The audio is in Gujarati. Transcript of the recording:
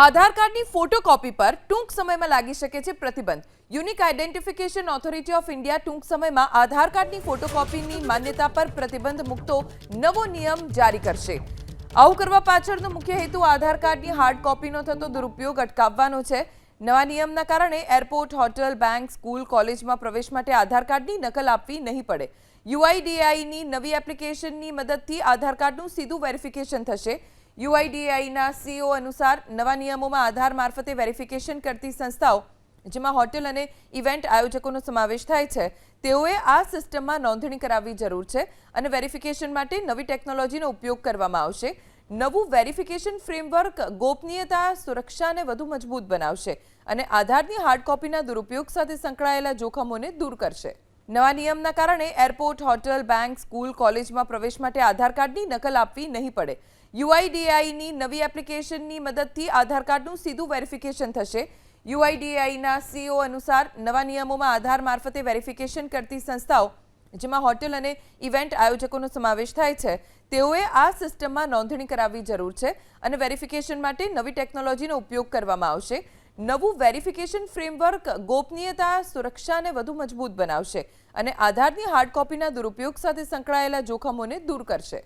આધાર કાર્ડની ફોટોકોપી પર ટૂંક સમયમાં લાગી શકે છે પ્રતિબંધ. Unique identification authority of India ટૂંક સમયમાં આધાર કાર્ડની ફોટોકોપીની માન્યતા પર પ્રતિબંધ મૂકતો નવો નિયમ જારી કરશે. આવું કરવા પાછળનો મુખ્ય હેતુ આધાર કાર્ડની હાર્ડ કોપીનો થતો દુરુપયોગ અટકાવવાનો છે. નવા નિયમના કારણે એરપોર્ટ, હોટલ, બેંક, સ્કૂલ, કોલેજમાં પ્રવેશ માટે આધાર કાર્ડની નકલ આપવી નહીં પડે. યુઆઈડીઆઈની નવી એપ્લિકેશનની મદદથી આધાર કાર્ડનું સીધું વેરિફિકેશન થશે. યુઆઈડીઆઈના સીઓ અનુસાર નવા નિયમોમાં આધાર મારફતે વેરિફિકેશન કરતી સંસ્થાઓ, જેમાં હોટેલ અને ઇવેન્ટ આયોજકોનો સમાવેશ થાય છે, તેઓએ આ સિસ્ટમમાં નોંધણી કરાવવી જરૂર છે અને વેરિફિકેશન માટે નવી ટેકનોલોજીનો ઉપયોગ કરવામાં આવશે. નવું વેરિફિકેશન ફ્રેમવર્ક ગોપનીયતા, સુરક્ષાને વધુ મજબૂત બનાવશે અને આધારની હાર્ડ કોપીના દુરુપયોગ સાથે સંકળાયેલા જોખમોને દૂર કરશે. નવા નિયમના કારણે એરપોર્ટ, હોટલ, બેંક, સ્કૂલ, કોલેજમાં પ્રવેશ માટે આધાર કાર્ડની નકલ આપવી નહીં પડે. યુઆઈડીઆઈની નવી એપ્લિકેશનની મદદથી આધાર કાર્ડનું સીધું વેરિફિકેશન થશે. યુઆઈડીઆઈના સીઓ અનુસાર નવા નિયમોમાં આધાર મારફતે વેરિફિકેશન કરતી સંસ્થાઓ, જેમાં હોટેલ અને ઇવેન્ટ આયોજકોનો સમાવેશ થાય છે, તેઓએ આ સિસ્ટમમાં નોંધણી કરાવવી જરૂર છે અને વેરિફિકેશન માટે નવી ટેકનોલોજીનો ઉપયોગ કરવામાં આવશે. નવું વેરિફિકેશન ફ્રેમવર્ક ગોપનીયતા, સુરક્ષાને વધુ મજબૂત બનાવશે અને આધારની હાર્ડ કોપીના દુરુપયોગ સાથે સંકળાયેલા જોખમોને દૂર કરશે.